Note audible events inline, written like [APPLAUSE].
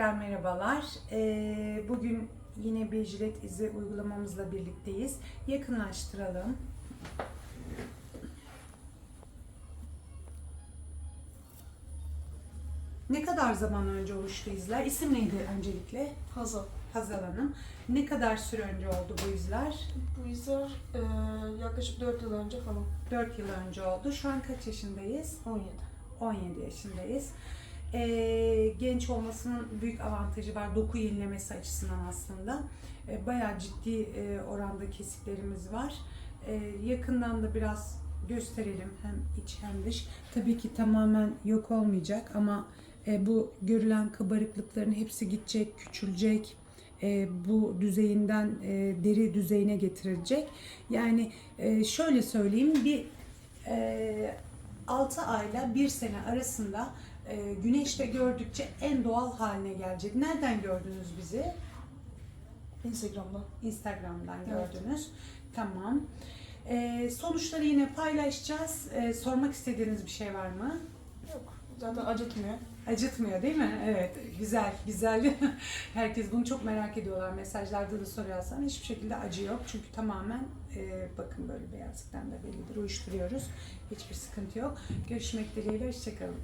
Tekrar merhabalar. Ee, bugün yine bir jilet izi uygulamamızla birlikteyiz. Yakınlaştıralım. Ne kadar zaman önce oluştu izler? İsim neydi öncelikle? Hazal. Hazal Hanım. Ne kadar süre önce oldu bu izler? Bu izler e, yaklaşık 4 yıl önce falan. 4 yıl önce oldu. Şu an kaç yaşındayız? 17. 17 yaşındayız. Ee, genç olmasının büyük avantajı var doku yenilemesi açısından aslında. Ee, bayağı ciddi e, oranda kesiklerimiz var. Ee, yakından da biraz gösterelim hem iç hem dış. Tabii ki tamamen yok olmayacak ama e, bu görülen kabarıklıkların hepsi gidecek, küçülecek. E, bu düzeyinden e, deri düzeyine getirilecek. Yani e, şöyle söyleyeyim bir e, 6 ayla 1 sene arasında e, güneşte gördükçe en doğal haline gelecek. Nereden gördünüz bizi? Instagram'da. Instagram'dan Evet. gördünüz. Tamam. E, sonuçları yine paylaşacağız. E, sormak istediğiniz bir şey var mı? Yok. Zaten acıtmıyor. Acıtmıyor değil mi? Evet. Güzel, güzel. [LAUGHS] Herkes bunu çok merak ediyorlar. Mesajlarda da soruyorsan hiçbir şekilde acı yok. Çünkü tamamen e, bakın böyle beyazlıktan da bellidir. Uyuşturuyoruz. Hiçbir sıkıntı yok. Görüşmek dileğiyle. Hoşçakalın.